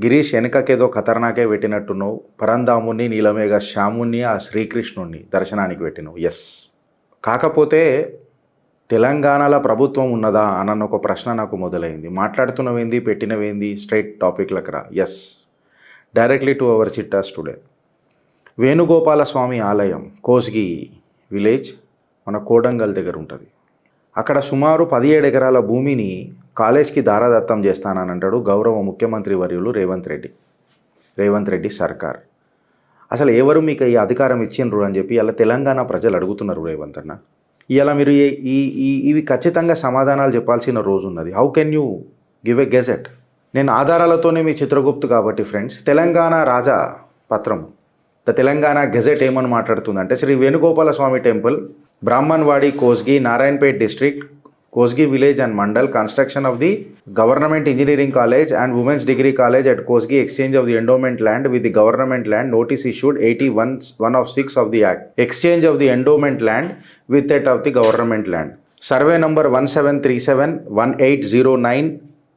గిరీష్ వెనకకేదో ఖతర్నాకే పెట్టినట్టున్నావు. పరంధాముని నీలమేఘ శ్యాముణ్ణి ఆ శ్రీకృష్ణుణ్ణి దర్శనానికి పెట్టినావు. ఎస్ కాకపోతే తెలంగాణలో ప్రభుత్వం ఉన్నదా అన్న ఒక ప్రశ్న నాకు మొదలైంది. మాట్లాడుతున్నవేంది పెట్టినవేంది స్ట్రైట్ టాపిక్లకు రా. ఎస్ డైరెక్ట్లీ టు అవర్ చిట్టా స్టూడెంట్ వేణుగోపాల స్వామి ఆలయం కోస్గి విలేజ్ మన కోడంగల్ దగ్గర ఉంటుంది. అక్కడ సుమారు పదిహేడు ఎకరాల భూమిని కాలేజ్కి దారాదత్తం చేస్తానని అంటాడు గౌరవ ముఖ్యమంత్రి వర్యులు రేవంత్ రెడ్డి. రేవంత్ రెడ్డి సర్కార్. అసలు ఎవరు మీకు ఈ అధికారం ఇచ్చిండ్రు అని చెప్పి ఇలా తెలంగాణ ప్రజలు అడుగుతున్నారు రేవంత్ అన్న. ఇలా మీరు ఈ- ఈ ఈ- ఇవి ఖచ్చితంగా సమాధానాలు చెప్పాల్సిన రోజు ఉన్నది. How can you give a gazette నేను ఆధారాలతోనే మీ చిత్రగుప్తు కాబట్టి ఫ్రెండ్స్ తెలంగాణ రాజా పత్రం ద తెలంగాణ గెజెట్ ఏమని మాట్లాడుతుందంటే Sri Venugopala Swamy temple Brahmanwadi Kosgi Narayanpet district Kosgi village and mandal construction of the government engineering college and women's degree college at Kosgi exchange of the endowment land with the government land notice issued eighty one one of six of the act exchange of the endowment land with that of the government land survey number one seven three seven one eight zero nine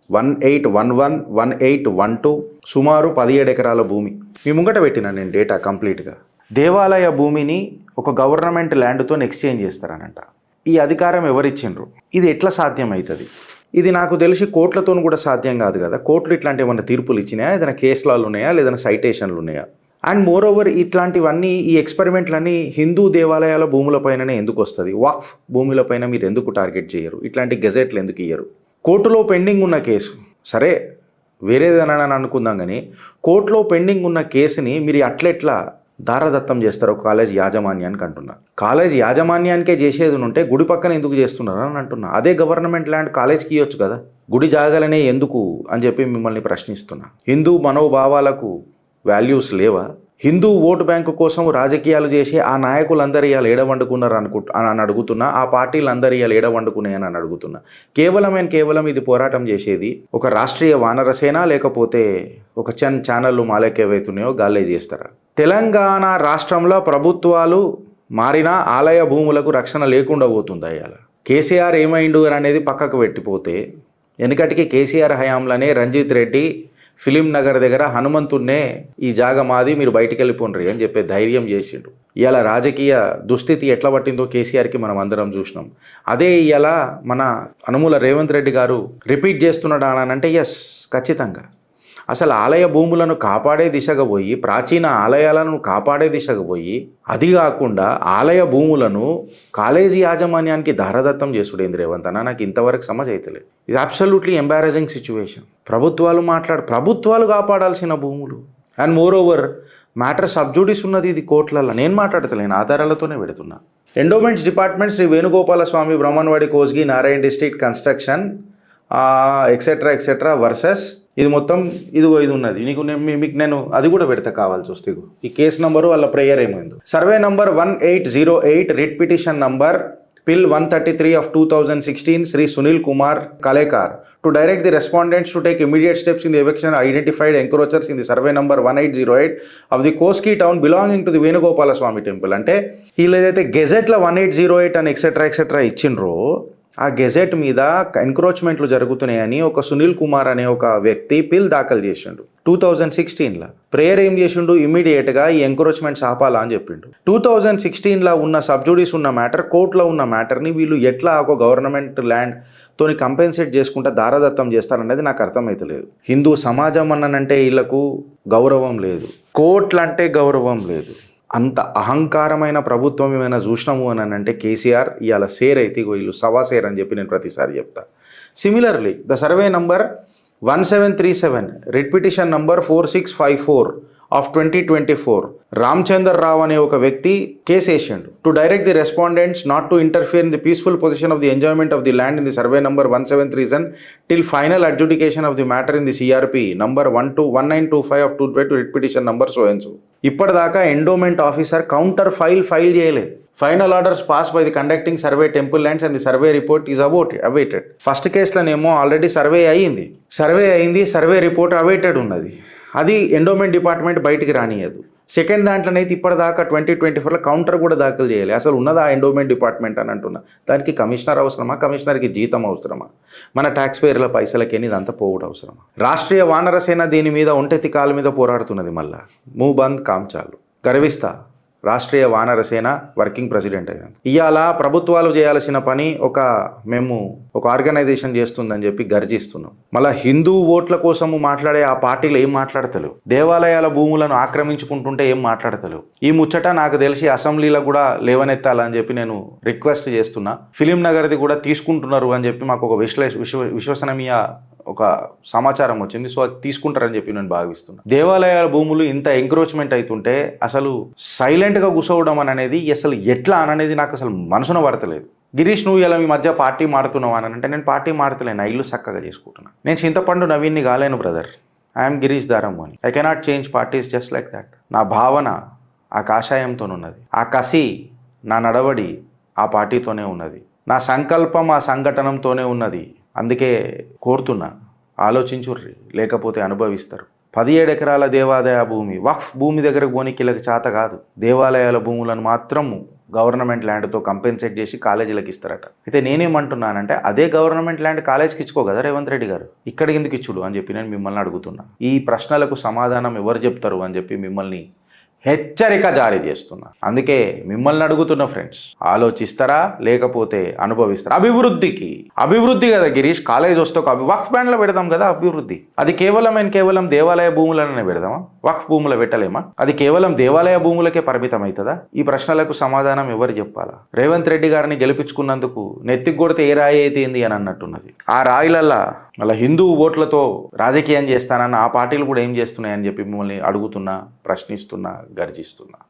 one eight one one one eight one two సుమారు పదిహేడు ఎకరాల భూమి. మీ ముంగట పెట్టిన నేను data కంప్లీట్గా దేవాలయ భూమిని ఒక గవర్నమెంట్ ల్యాండ్తో ఎక్స్చేంజ్ చేస్తారనంట. ఈ అధికారం ఎవరిచ్చిండ్రు? ఇది ఎట్లా సాధ్యం అవుతుంది ఇది నాకు తెలిసి కోర్టులతో కూడా సాధ్యం కాదు కదా. కోర్టులు ఇట్లాంటి ఏమైనా తీర్పులు ఇచ్చినాయా? ఏదైనా కేసులాలు ఉన్నాయా లేదైనా సైటేషన్లు ఉన్నాయా అండ్ మోర్ ఓవర్ ఇట్లాంటివన్నీ ఈ ఎక్స్పెరిమెంట్లన్నీ హిందూ దేవాలయాల భూములపైననే ఎందుకు వస్తుంది? వాఫ్! భూములపైన మీరు ఎందుకు టార్గెట్ చేయరు? ఇట్లాంటి గెజెట్లు ఎందుకు ఇయ్యరు? కోర్టులో పెండింగ్ ఉన్న కేసు. సరే వేరేదేనని అనుకుందాం కానీ కోర్టులో పెండింగ్ ఉన్న కేసుని మీరు అట్లెట్లా దారదత్తం చేస్తారు కాలేజ్ యాజమాన్యానికి అంటున్నా. కాలేజ్ యాజమాన్యానికే చేసేది ఉంటే గుడి పక్కన ఎందుకు చేస్తున్నారు అని అంటున్నా. అదే గవర్నమెంట్ ల్యాండ్ కాలేజ్కి ఇవ్వచ్చు కదా. గుడి జాగాలనే ఎందుకు అని చెప్పి మిమ్మల్ని ప్రశ్నిస్తున్నా. హిందూ మనోభావాలకు వాల్యూస్ లేవా? హిందూ ఓటు బ్యాంకు కోసం రాజకీయాలు చేసి ఆ నాయకులందరూ ఇవాళ ఏడవండుకున్నారు అనుకు అని అడుగుతున్నా ఆ పార్టీలందరూ ఇవాళ ఏడవండుకున్నాయని అని అడుగుతున్నా. కేవలం అండ్ కేవలం ఇది పోరాటం చేసేది ఒక రాష్ట్రీయ వానరసేన లేకపోతే ఒక చన్ ఛానళ్ళు మాలెక్కేవైతున్నాయో గాలే చేస్తారా? తెలంగాణ రాష్ట్రంలో ప్రభుత్వాలు మారినా ఆలయ భూములకు రక్షణ లేకుండా పోతుంది అయ్యాల కేసీఆర్ ఏమైండు అనేది పక్కకు పెట్టిపోతే వెనుకటికి కేసీఆర్ హయాంలోనే రంజిత్ రెడ్డి ఫిలిం నగర్ దగ్గర హనుమంతున్నే ఈ జాగ మాది మీరు బయటికి వెళ్ళిపోండ్రి అని చెప్పే ధైర్యం చేసిండు. ఇవాళ రాజకీయ దుస్థితి ఎట్లా పట్టిందో కేసీఆర్కి మనం అందరం చూసినాం. అదే ఇవాళ మన అనుమూల రేవంత్ రెడ్డి గారు రిపీట్ చేస్తున్నాడా అని అంటే ఎస్ ఖచ్చితంగా. అసలు ఆలయ భూములను కాపాడే దిశగా పోయి ప్రాచీన ఆలయాలను కాపాడే దిశగా పోయి అది కాకుండా ఆలయ భూములను కాలేజీ యాజమాన్యానికి దారదత్తం చేసుడేంది రేవంత్ అన్న? నాకు ఇంతవరకు సమజ్ అవుతలేదు ఇది అబ్సల్యూట్లీ ఎంబారజింగ్ సిచ్యువేషన్ ప్రభుత్వాలు మాట్లాడు ప్రభుత్వాలు కాపాడాల్సిన భూములు. And moreover matter sub judice ఉన్నది ఇది కోర్టులలో నేను మాట్లాడతలేను ఆధారాలతోనే పెడుతున్నా. Endowments department Sri Venugopala Swamy Brahmanwadi Kosgi Narayana district construction etcetera etcetera versus ఇది మొత్తం ఇదిగో ఇది ఉన్నది. నీకు నేను మీకు నేను అది కూడా పెడతా కావాల్సి వస్తే ఇగో. ఈ కేసు నంబరు వాళ్ళ ప్రేయర్ ఏమైందో. Survey number one eight zero eight writ petition number PIL one thirty three of two thousand sixteen Sri Sunil Kumar Kalekar. To direct the respondents to take immediate steps in the eviction identified encroachers in the survey number one eight zero eight of the Kosgi town belonging to the Venugopala Swamy temple. అంటే వీళ్ళు ఏదైతే గెజెట్లో one eight zero eight అని etcetera etcetera ఇచ్చిండ్రో ఆ gazette మీద ఎన్క్రోచ్మెంట్లు జరుగుతున్నాయని ఒక సునీల్ కుమార్ అనే ఒక వ్యక్తి పిల్ దాఖలు చేసిండు. టూ థౌజండ్ సిక్స్టీన్లో ప్రేయర్ ఏం చేసిండు? ఇమీడియట్గా ఈ ఎంక్రోచ్మెంట్స్ ఆపాలా అని చెప్పిండు. టూ థౌజండ్ సిక్స్టీన్లో ఉన్న సబ్జుడీస్ ఉన్న మ్యాటర్ కోర్టులో ఉన్న మ్యాటర్ని వీళ్ళు ఎట్లా ఒక గవర్నమెంట్ ల్యాండ్ తోని కంపెన్సేట్ చేసుకుంటా దారదత్తం చేస్తారనేది నాకు అర్థమైతలేదు హిందూ సమాజం అన్ననంటే వీళ్ళకు గౌరవం లేదు. కోర్టులు అంటే గౌరవం లేదు. అంత అహంకారమైన ప్రభుత్వం ఏమైనా చూసినాము అని అంటే కేసీఆర్ ఇవాళ సేర్ అయితే ఇగో వీళ్ళు సవా సేర్ అని చెప్పి నేను ప్రతిసారి చెప్తా. Similarly the survey number one seven three seven writ petition number four six five four of twenty twenty four. Ramachandar Rao అనే ఒక వ్యక్తి case to direct the respondents not to interfere in the peaceful position of the enjoyment of the land in the survey number one seven three seven till final adjudication of the matter in the CRP number one two one nine two five of two two writ petition number so and so ఇప్పటిదాకా endowment officer counter file file చేయలేదు final orders pass by the conducting survey temple lands and the survey report is about awaited first కేసులోనేమో already survey అయ్యింది. Survey అయింది survey report awaited ఉన్నది. అది endowment department బయటికి రానియదు. Second దాంట్లోనైతే ఇప్పటిదాకా twenty twenty ఫోర్లో counter కూడా దాఖలు చేయాలి. అసలు ఉన్నదా ఎండోమెంట్ డిపార్ట్మెంట్ అని అంటున్నా. దానికి కమిషనర్ అవసరమా? కమిషనర్కి జీతం అవసరమా? మన ట్యాక్స్ పేర్ల పైసలకేని ఇదంతా పోవడం అవసరమా? రాష్ట్రీయ వానరసేన దీని మీద ఒంటెత్తి కాలు మీద పోరాడుతున్నది మళ్ళా. మూ బంద్ కాంచాలు. గర్విస్తా. రాష్ట్రీయ వానర సేన వర్కింగ్ ప్రెసిడెంట్ అయినా ఇవాళ ప్రభుత్వాలు చేయాల్సిన పని ఒక మేము ఒక ఆర్గనైజేషన్ చేస్తుందని చెప్పి గర్జిస్తున్నాం. మళ్ళీ హిందూ ఓట్ల కోసము మాట్లాడే ఆ పార్టీలు ఏం మాట్లాడతలేవు. దేవాలయాల భూములను ఆక్రమించుకుంటుంటే ఏం మాట్లాడతలేవు. ఈ ముచ్చట నాకు తెలిసి అసెంబ్లీలో కూడా లేవనెత్తాలని చెప్పి నేను రిక్వెస్ట్ చేస్తున్నా. ఫిలిం నగర్ది కూడా తీసుకుంటున్నారు అని చెప్పి మాకు ఒక విశ్లేష విశ్వ విశ్వసనీయ ఒక సమాచారం వచ్చింది. సో అది తీసుకుంటారని చెప్పి నేను భావిస్తున్నాను దేవాలయాల భూములు ఇంత ఎంక్రోచ్మెంట్ అవుతుంటే అసలు సైలెంట్గా కూర్చోవడం అనేది అసలు ఎట్లా అని అనేది నాకు అసలు మనసున పడతలేదు. గిరీష్ నువ్వు ఇలా మీ మధ్య పార్టీ మారుతున్నావు అని అంటే నేను పార్టీ మారుతలేను. నా ఇల్లు చక్కగా చేసుకుంటున్నాను నేను చింతపండు నవీన్ని కాలేను బ్రదర్ ఐఎమ్ గిరీష్ దారం అని I cannot change parties just like that నా భావన ఆ కాషాయంతో ఉన్నది ఆ కసి నా నడవడి ఆ పార్టీతోనే ఉన్నది. నా సంకల్పం ఆ సంఘటనంతోనే ఉన్నది. అందుకే కోరుతున్నా. ఆలోచించుర్రి లేకపోతే అనుభవిస్తారు. పదిహేడు ఎకరాల దేవాదాయ భూమి వక్ఫ్ భూమి దగ్గర పోనీకిళ్ళకి చేత కాదు. దేవాలయాల భూములను మాత్రము గవర్నమెంట్ ల్యాండ్తో కంపెన్సేట్ చేసి కాలేజీలకు ఇస్తారట. అయితే నేనేమంటున్నానంటే అదే గవర్నమెంట్ ల్యాండ్ కాలేజ్కి ఇచ్చుకో కదా రేవంత్ రెడ్డి గారు? ఇక్కడ ఎందుకు ఇచ్చుడు అని చెప్పి నేను మిమ్మల్ని అడుగుతున్నా. ఈ ప్రశ్నలకు సమాధానం ఎవరు చెప్తారు అని చెప్పి మిమ్మల్ని హెచ్చరిక జారీ చేస్తున్నారు. అందుకే మిమ్మల్ని అడుగుతున్న ఫ్రెండ్స్ ఆలోచిస్తారా? లేకపోతే అనుభవిస్తారా? అభివృద్ధికి. అభివృద్ధి కదా గిరీష్ కాలేజ్ వస్తే ఒక వక్ఫ్ బ్యాండ్లో పెడదాం కదా అభివృద్ధి. అది కేవలం అండ్ కేవలం దేవాలయ భూములనే పెడదామా? వక్ఫ్ భూములు పెట్టలేమా? అది కేవలం దేవాలయ భూములకే పరిమితం అవుతుందా ఈ ప్రశ్నలకు సమాధానం ఎవరు చెప్పాలా? రేవంత్ రెడ్డి గారిని గెలిపించుకున్నందుకు నెత్తికి కొడితే ఏ రాయి అయితేంది అని అన్నట్టున్నది. ఆ రాయిలల్లా మళ్ళీ హిందూ ఓట్లతో రాజకీయం చేస్తానన్న ఆ పార్టీలు కూడా ఏం చేస్తున్నాయని చెప్పి మిమ్మల్ని అడుగుతున్నా ప్రశ్నిస్తున్నా గర్జిస్తున్నా.